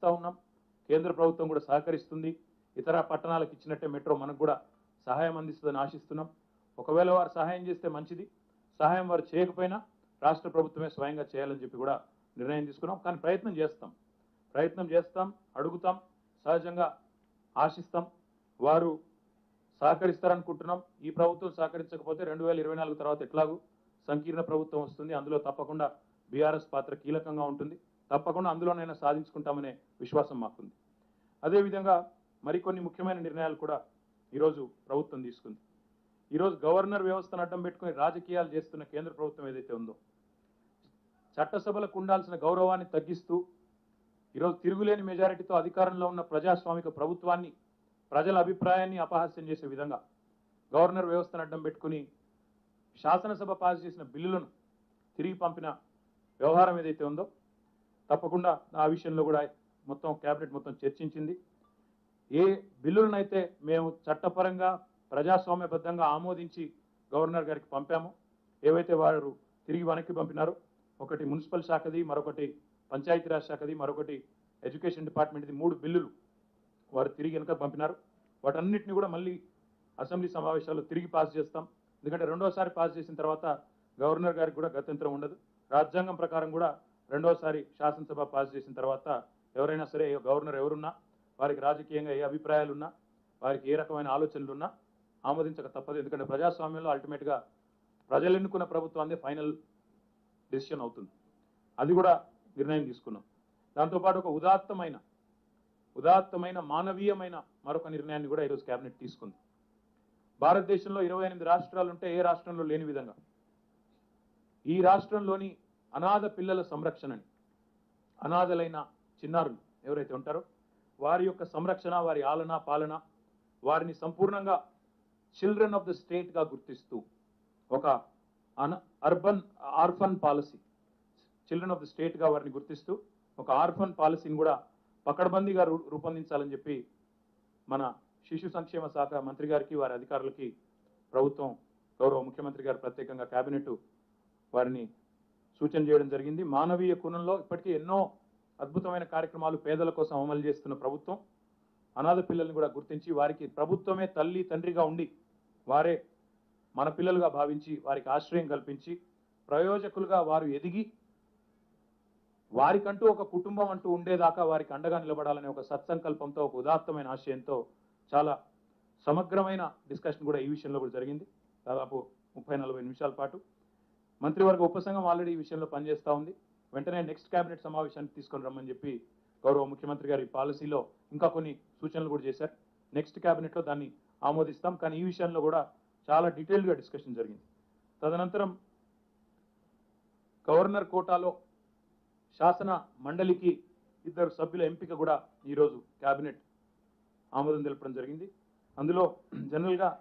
ఇస్తూ ఉన్నాం. కేంద్ర ప్రభుత్వం కూడా సహకరిస్తుంది. ఇతర పట్టణాలకు ఇచ్చినట్టే మెట్రో మనకు కూడా సహాయం అందిస్తుందని ఆశిస్తున్నాం. ఒకవేళ వారు సహాయం చేస్తే మంచిది. సహాయం వారు చేయకపోయినా రాష్ట్ర ప్రభుత్వమే స్వయంగా చేయాలని చెప్పి కూడా నిర్ణయం తీసుకున్నాం. కానీ ప్రయత్నం చేస్తాం. ప్రయత్నం చేస్తాం అడుగుతాం సహజంగా ఆశిస్తాం. వారు సహకరిస్తారనుకుంటున్నాం. ఈ ప్రభుత్వం సహకరించకపోతే రెండు వేల ఇరవై నాలుగు తర్వాత ఎట్లాగూ సంకీర్ణ ప్రభుత్వం వస్తుంది. అందులో తప్పకుండా బీఆర్ఎస్ పాత్ర కీలకంగా ఉంటుంది. తప్పకుండా అందులోనైనా సాధించుకుంటామనే విశ్వాసం మాకుంది. అదేవిధంగా మరికొన్ని ముఖ్యమైన నిర్ణయాలు కూడా ఈరోజు ప్రభుత్వం తీసుకుంది. ఈరోజు గవర్నర్ వ్యవస్థను అడ్డం పెట్టుకుని రాజకీయాలు చేస్తున్న కేంద్ర ప్రభుత్వం ఏదైతే ఉందో చట్టసభలకు ఉండాల్సిన గౌరవాన్ని తగ్గిస్తూ ఈరోజు తిరుగులేని మెజారిటీతో అధికారంలో ఉన్న ప్రజాస్వామిక ప్రభుత్వాన్ని ప్రజల అభిప్రాయాన్ని అపహాస్యం చేసే విధంగా గవర్నర్ వ్యవస్థను అడ్డం పెట్టుకుని శాసనసభ పాస్ చేసిన బిల్లులను తిరిగి పంపిన వ్యవహారం ఏదైతే ఉందో తప్పకుండా ఆ విషయంలో కూడా మొత్తం కేబినెట్ మొత్తం చర్చించింది. ఏ బిల్లులనైతే మేము చట్టపరంగా ప్రజాస్వామ్యబద్ధంగా ఆమోదించి గవర్నర్ గారికి పంపామో ఏవైతే వారు తిరిగి వెనక్కి పంపినారో ఒకటి మున్సిపల్ శాఖది మరొకటి పంచాయతీరాజ్ శాఖది మరొకటి ఎడ్యుకేషన్ డిపార్ట్మెంట్ది మూడు బిల్లులు వారు తిరిగి వెనక పంపినారు. వాటన్నిటిని కూడా మళ్ళీ అసెంబ్లీ సమావేశాల్లో తిరిగి పాస్ చేస్తాం. ఎందుకంటే రెండోసారి పాస్ చేసిన తర్వాత గవర్నర్ గారికి కూడా గత్యంతరం ఉండదు. రాజ్యాంగం ప్రకారం కూడా రెండోసారి శాసనసభ పాస్ చేసిన తర్వాత ఎవరైనా సరే గవర్నర్ ఎవరున్నా వారికి రాజకీయంగా ఏ అభిప్రాయాలున్నా వారికి ఏ రకమైన ఆలోచనలు ఉన్నా ఆమోదించక తప్పదు. ఎందుకంటే ప్రజాస్వామ్యంలో అల్టిమేట్గా ప్రజలు ఎన్నుకున్న ప్రభుత్వాన్ని ఫైనల్ డెసిషన్ అవుతుంది. అది కూడా నిర్ణయం తీసుకున్నాం. దాంతోపాటు ఒక ఉదాత్తమైన ఉదాత్తమైన మానవీయమైన మరొక నిర్ణయాన్ని కూడా ఈరోజు కేబినెట్ తీసుకుంది. భారతదేశంలో ఇరవై ఎనిమిది రాష్ట్రాలు ఉంటే ఏ రాష్ట్రంలో లేని విధంగా? ఈ రాష్ట్రంలోని అనాథ పిల్లల సంరక్షణ అనాథలైన చిన్నారులు ఎవరైతే ఉంటారో వారి యొక్క సంరక్షణ వారి ఆలన పాలన వారిని సంపూర్ణంగా చిల్డ్రన్ ఆఫ్ ద స్టేట్గా గుర్తిస్తూ ఒక అన urban orphan policy children of the స్టేట్గా వారిని గుర్తిస్తూ ఒక ఆర్ఫన్ పాలసీని కూడా పకడ్బందీగా రూపొందించాలని చెప్పి మన శిశు సంక్షేమ శాఖ మంత్రి గారికి వారి అధికారులకి ప్రభుత్వం గౌరవ ముఖ్యమంత్రి గారు ప్రత్యేకంగా కేబినెట్ వారిని సూచన చేయడం జరిగింది. మానవీయ కోణంలో ఇప్పటికీ ఎన్నో అద్భుతమైన కార్యక్రమాలు పేదల కోసం అమలు చేస్తున్న ప్రభుత్వం. అనాథ పిల్లల్ని కూడా గుర్తించి వారికి ప్రభుత్వమే తల్లి తండ్రిగా ఉండి వారే మన పిల్లలుగా భావించి వారికి ఆశ్రయం కల్పించి ప్రయోజకులుగా వారు ఎదిగి వారికంటూ ఒక కుటుంబం అంటూ ఉండేదాకా వారికి అండగా నిలబడాలనే ఒక సత్సంకల్పంతో ఒక ఉదాత్తమైన ఆశయంతో చాలా సమగ్రమైన డిస్కషన్ కూడా ఈ విషయంలో కూడా జరిగింది. దాదాపు ముప్పై నలభై నిమిషాల పాటు మంత్రివర్గ ఉపసంఘం ఆల్రెడీ ఈ విషయంలో పనిచేస్తూ ఉంది. వెంటనే నెక్స్ట్ కేబినెట్ సమావేశానికి తీసుకొని రమ్మని చెప్పి గౌరవ ముఖ్యమంత్రి గారి పాలసీలో ఇంకా కొన్ని సూచనలు కూడా చేశారు. నెక్స్ట్ కేబినెట్లో దాన్ని ఆమోదిస్తాం. కానీ ఈ విషయంలో కూడా చాలా డీటెయిల్గా డిస్కషన్ జరిగింది. తదనంతరం గవర్నర్ కోటాలో శాసన మండలికి ఇద్దరు సభ్యుల ఎంపిక కూడా ఈరోజు కేబినెట్ ఆమోదం తెలపడం జరిగింది. అందులో జనరల్గా